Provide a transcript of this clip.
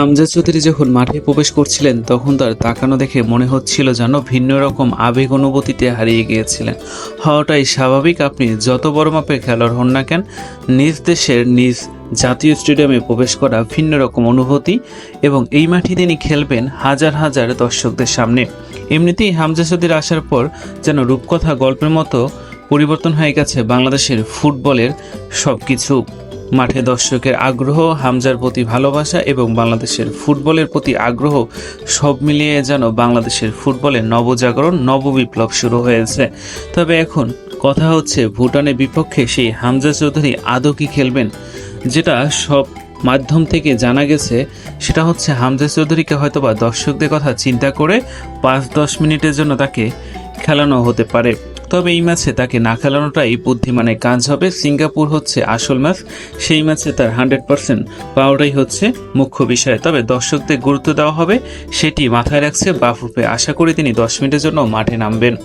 হামজা চৌধুরী যখন মাঠে প্রবেশ করছিলেন, তখন তার তাকানো দেখে মনে হচ্ছিল যেন ভিন্ন রকম আবেগ অনুভূতিতে হারিয়ে গিয়েছিলেন। হওয়াটাই স্বাভাবিক, আপনি যত বড় মাপের খেলোয়াড় হন না কেন, নিজ দেশের, নিজ জাতীয় স্টেডিয়ামে প্রবেশ করা ভিন্ন রকম অনুভূতি এবং এই মাঠে তিনি খেলবেন হাজার হাজার দর্শকদের সামনে। এমনিতেই হামজা চৌধুরী আসার পর যেন রূপকথা, গল্পের মতো পরিবর্তন হয়ে গেছে বাংলাদেশের ফুটবলের সব কিছু মাঠে দর্শকের আগ্রহ, হামজার প্রতি ভালোবাসা এবং বাংলাদেশের ফুটবলের প্রতি আগ্রহ সব মিলিয়ে যেন বাংলাদেশের ফুটবলে নবজাগরণ, নববিপ্লব শুরু হয়েছে। তবে এখন কথা হচ্ছে ভুটানের বিপক্ষে সেই হামজা চৌধুরী আদৌ কি খেলবেন? যেটা সব মাধ্যম থেকে জানা গেছে, সেটা হচ্ছে হামজা চৌধুরীকে হয়তোবা দর্শকদের কথা চিন্তা করে পাঁচ দশ মিনিটের জন্য তাকে খেলানো হতে পারে। তবে এই ম্যাচে তাকে না খেলানোটাই বুদ্ধিমানের কাজ হবে। সিঙ্গাপুর হচ্ছে আসল ম্যাচ, সেই ম্যাচে তার হান্ড্রেড পার্সেন্ট পাওয়াটাই হচ্ছে মুখ্য বিষয়। তবে দর্শকদের গুরুত্ব দেওয়া হবে, সেটি মাথায় রাখছে বাফুফে। আশা করি তিনি দশ মিনিটের জন্য মাঠে নামবেন।